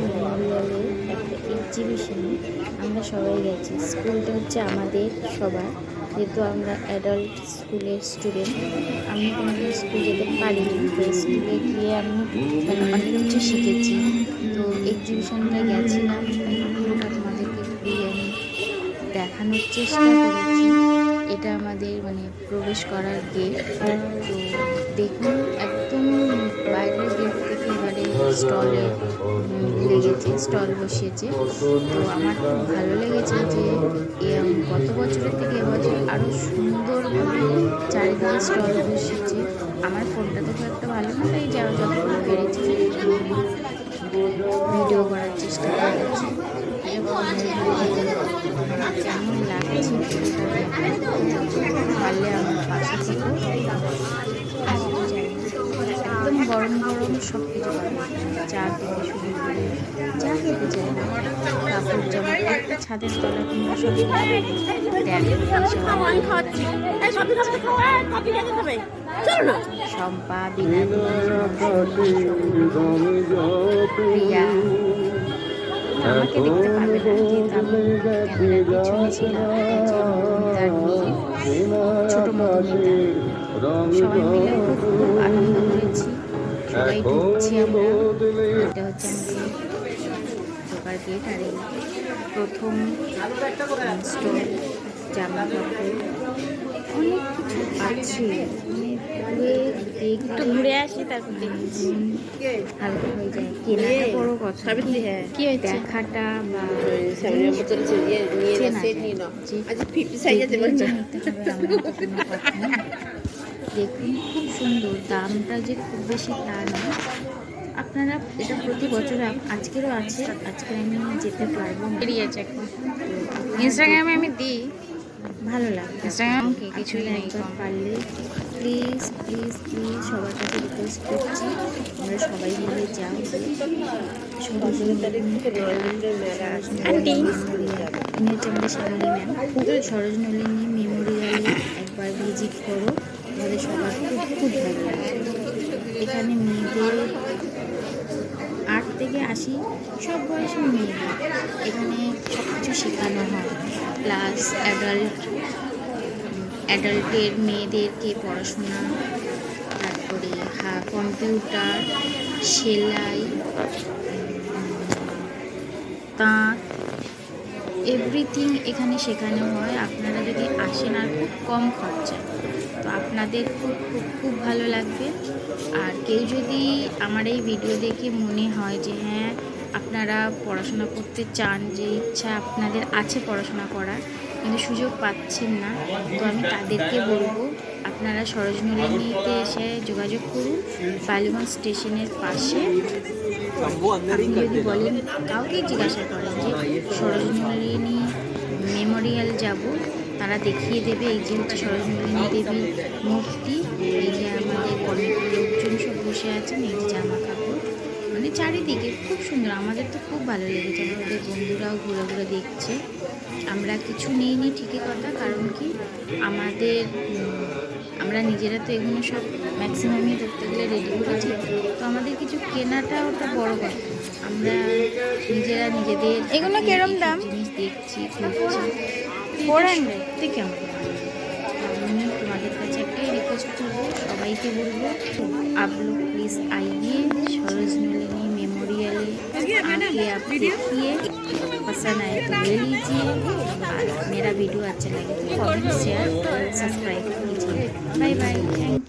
মেমোরিয়ালে একটা এক্সিবিশনে আমরা সবাই গেছি। স্কুলটা হচ্ছে আমাদের সবার, যেহেতু আমরা অ্যাডাল্ট স্কুলের স্টুডেন্ট আমি কোনোদিন স্কুল যেতে পারিনি। তো স্কুলে গিয়ে আমি মানে অনেক কিছু শিখেছি। তো এক্সিবিশনটা গেছিলাম, তোমাদেরকে ঘুরিয়ে আমি দেখানোর চেষ্টা করেছি। এটা আমাদের মানে প্রবেশ করার গেট তো দেখুন। স্টলে লেগেছে স্টল বসিয়েছে। তো আমার খুব ভালো লেগেছে যে গত বছরের থেকে এবছর আরও সুন্দরভাবে চারিদিকে স্টল বসিয়েছে। আমার ফোনটা তো খুব একটা ভালো না, তাই যা যতটুকু পেরেছি ভিডিও করার চেষ্টা করেছি। কেমন লাগছে পারলে আমার পাশে থেকে। গরম গরম সব কিছু চা থেকে শুরু করে। যা খেতে চাই। কাপড় জামা একটা ছাদের তলা কিংবা সব শম্পা ছোট মধুমিতা সবাই মিলে খুব সবাই ঢুকছি আমরা। এটা হচ্ছে আমাদের ঢোকার গেট আর এই প্রথম স্টোর জামা কাপড় অনেক কিছু আছে। মানে একটু ঘুরে আসি তারপর হালকা হয়ে যায়। কেনাটা বড় কথা। হ্যাঁ। কি হয়েছে? দেখাটা বা চেনা যে দেখুন খুব সুন্দর দামটা যে খুব বেশি তা না আপনারা এটা প্রতি বছর আজকেরও আছে আজকে আমি যেতে পারব। বেরিয়েছে এখন ইনস্টাগ্রামে আমি দিই ভালো লাগে Instagram কি কিছুই নেই পারলে প্লিজ প্লিজ প্লিজ সবার কাছে রিকোয়েস্ট করছি আমরা সবাই মিলে যাও। ইনি হচ্ছে আমাদের শ্যামলী ম্যাম সরোজনলিনী মেমোরিয়ালে একবার ভিজিট করো আমাদের সবার খুব খুব লাগে। এখানে মেয়েদের আট থেকে আশি, সব বয়সের মেয়েদের এখানে সব কিছু শেখানো হয়। প্লাস অ্যাডাল্ট অ্যাডাল্টের মেয়েদেরকে পড়াশোনা, তারপরে হা কম্পিউটার সেলাই, তাঁত এভরিথিং এখানে শেখানো হয়। আপনারা যদি আসেন আর খুব কম খরচায় তো আপনাদের খুব খুব খুব ভালো লাগবে। আর কেউ যদি আমার এই ভিডিও দেখে মনে হয় যে হ্যাঁ আপনারা পড়াশোনা করতে চান, যে ইচ্ছা আপনাদের আছে পড়াশোনা করার, কিন্তু সুযোগ পাচ্ছেন না, তো আমি তাদেরকে বলব, আপনারা সরোজনীতে এসে যোগাযোগ করুন, বালিগঞ্জ স্টেশনের পাশে। আপনি যদি বলেন, কাউকে জিজ্ঞাসা করেন যে, সরোজনী মেমোরিয়াল যাব তারা দেখিয়ে দেবে এই যে হচ্ছে সরোজনী দেবীর মূর্তি এই যে আমাদের অনেক লোকজন সব বসে আছেন এই যে জামা কাপড়। মানে চারিদিকে খুব সুন্দর আমাদের তো খুব ভালো লেগেছে। আমাদের বন্ধুরাও ঘুরে ঘুরে দেখছে। আমরা কিছু নিইনি ঠিকই কথা কারণ কি আমাদের আমরা নিজেরা তো এগুলো সব ম্যাক্সিমামই ধরতে গেলে রেডি করেছি। তো আমাদের কিছু কেনাটাও তো বড় কথা। আমরা নিজেরা নিজেদের এগুলো কিরম দাম? জিনিস দেখছি ঘুরছি ফোর হান্ড্রেড ঠিক কেমন আমি তোমাদের কাছে একটাই রিকোয়েস্ট করবো সবাইকে বলবো आप लोग प्लीज़ आइए सरोज नलिनी मेमोरियल आके आप देखिए पसंद आए तो ले लीजिए और मेरा वीडियो अच्छा लगे तो कमेंट शेयर सब्सक्राइब कीजिए बाय बाय थैंक